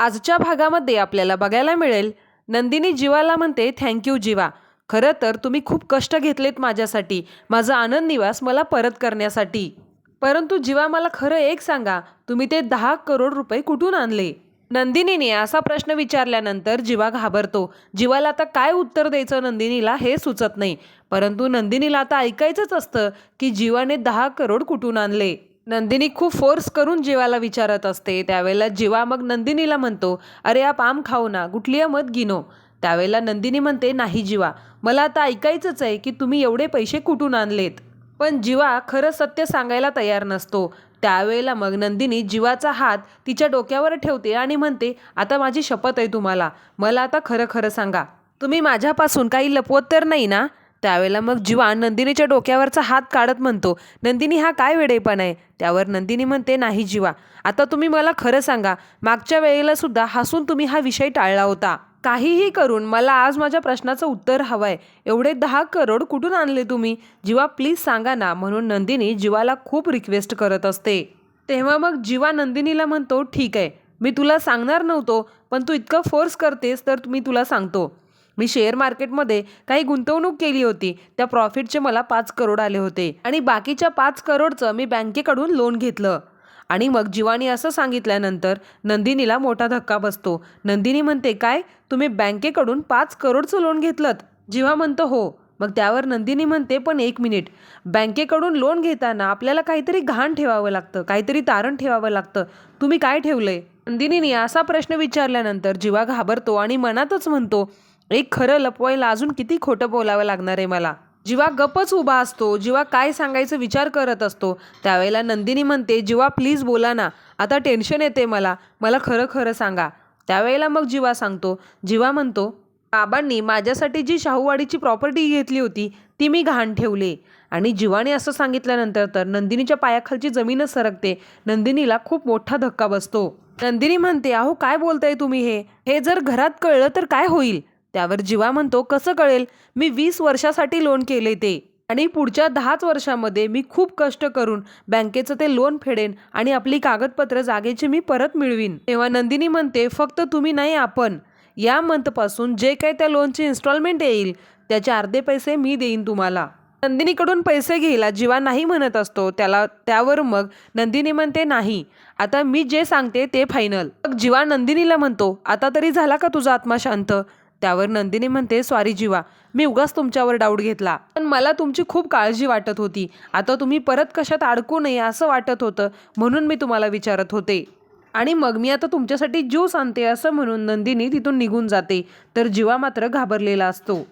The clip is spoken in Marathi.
आजच्या भागामध्ये आपल्याला बघायला मिळेल. नंदिनी जीवाला म्हणते थँक्यू जीवा. खरं तर तुम्ही खूप कष्ट घेतलेत माझ्यासाठी माझा आनंद निवास मला परत करण्यासाठी. परंतु जीवा मला खरं एक सांगा तुम्ही ते दहा करोड रुपये कुठून आणले? नंदिनीने असा प्रश्न विचारल्यानंतर जीवा घाबरतो. जीवाला आता काय उत्तर द्यायचं नंदिनीला हे सुचत नाही. परंतु नंदिनीला आता ऐकायचंच असतं की जीवाने दहा करोड कुठून आणले? नंदिनी खूप फोर्स करून जीवाला विचारत असते. त्यावेळेला जीवा मग नंदिनीला म्हणतो अरे आप आम खाऊ ना गुटलिया मत गिनो. त्यावेळेला नंदिनी म्हणते नाही जीवा मला आता ऐकायचंच आहे की तुम्ही एवढे पैसे कुठून आणलेत? पण जीवा खरं सत्य सांगायला तयार नसतो. त्यावेळेला मग नंदिनी जीवाचा हात तिच्या डोक्यावर ठेवते आणि म्हणते आता माझी शपथ आहे तुम्हाला. मला आता खरं खरं सांगा. तुम्ही माझ्यापासून काही लपवत तर नाही ना? त्यावेळेला मग जीवा नंदिनीच्या डोक्यावरचा हात काढत म्हणतो नंदिनी हा काय वेडेपण आहे? त्यावर नंदिनी म्हणते नाही जीवा आता तुम्ही मला खरं सांगा मागच्या वेळेला सुद्धा हसून तुम्ही हा विषय टाळला होता. काहीही करून मला आज माझ्या प्रश्नाचं उत्तर हवंय. एवढे दहा करोड कुठून आणले तुम्ही? जीवा प्लीज सांगा ना म्हणून नंदिनी जीवाला खूप रिक्वेस्ट करत असते. तेव्हा मग जीवा नंदिनीला म्हणतो ठीक आहे मी तुला सांगणार नव्हतो पण तू इतकं फोर्स करतेस तर मी तुला सांगतो. मी शेअर मार्केटमध्ये काही गुंतवणूक केली होती. त्या प्रॉफिटचे मला पाच करोड आले होते. आणि बाकीच्या पाच करोडचं मी बँकेकडून लोन घेतलं. आणि मग जीवानी असं सांगितल्यानंतर नंदिनीला मोठा धक्का बसतो. नंदिनी म्हणते काय? तुम्ही बँकेकडून पाच करोडचं लोन घेतलं जीवा म्हणतो हो. मग त्यावर नंदिनी म्हणते पण एक मिनिट बँकेकडून लोन घेताना आपल्याला काहीतरी घाण ठेवावं लागतं. काहीतरी तारण ठेवावं लागतं. तुम्ही काय ठेवलंय? नंदिनीने असा प्रश्न विचारल्यानंतर जीवा घाबरतो आणि मनातच म्हणतो एक खरं लपवायला अजून किती खोटं बोलावं लागणार आहे मला? जीवा गपच उभा असतो जीवा काय सांगायचं विचार करत असतो त्यावेळेला नंदिनी म्हणते जीवा प्लीज बोला ना आता टेन्शन येते मला मला खरं खरं सांगा. त्यावेळेला मग जीवा सांगतो जीवा म्हणतो बाबांनी माझ्यासाठी जी शाहूवाडीची प्रॉपर्टी घेतली होती ती मी घाण ठेवली. आणि जीवाने असं सांगितल्यानंतर तर नंदिनीच्या पायाखालची जमीनच सरकते नंदिनीला खूप मोठा धक्का बसतो. नंदिनी म्हणते अहो काय बोलताय तुम्ही हे? हे जर घरात कळलं तर काय होईल? त्यावर जीवा म्हणतो कसं कळेल? मी वीस वर्षासाठी लोन केले ते आणि पुढच्या दहाच वर्षामध्ये मी खूप कष्ट करून बँकेचं ते लोन फेडेन आणि आपली कागदपत्र जागेची मी परत मिळवीन. तेव्हा नंदिनी म्हणते फक्त तुम्ही नाही आपण. या मंथपासून जे काही त्या लोनची इन्स्टॉलमेंट येईल त्याचे अर्धे पैसे मी देईन तुम्हाला. नंदिनीकडून पैसे घ्यायला जीवा नाही म्हणत असतो त्याला त्यावर मग नंदिनी म्हणते नाही आता मी जे सांगते ते फायनल मग जीवा नंदिनीला म्हणतो आता तरी झाला का तुझा आत्मा शांत? त्यावर नंदिनी म्हणते सॉरी जीवा मी उगाच तुमच्यावर डाऊट घेतला. पण मला तुमची खूप काळजी वाटत होती. आता तुम्ही परत कशात अडकू नये असं वाटत होतं म्हणून मी तुम्हाला विचारत होते. आणि मग मी आता तुमच्यासाठी ज्यूस आणते असं म्हणून नंदिनी तिथून निघून जाते. तर जीवा मात्र घाबरलेला असतो.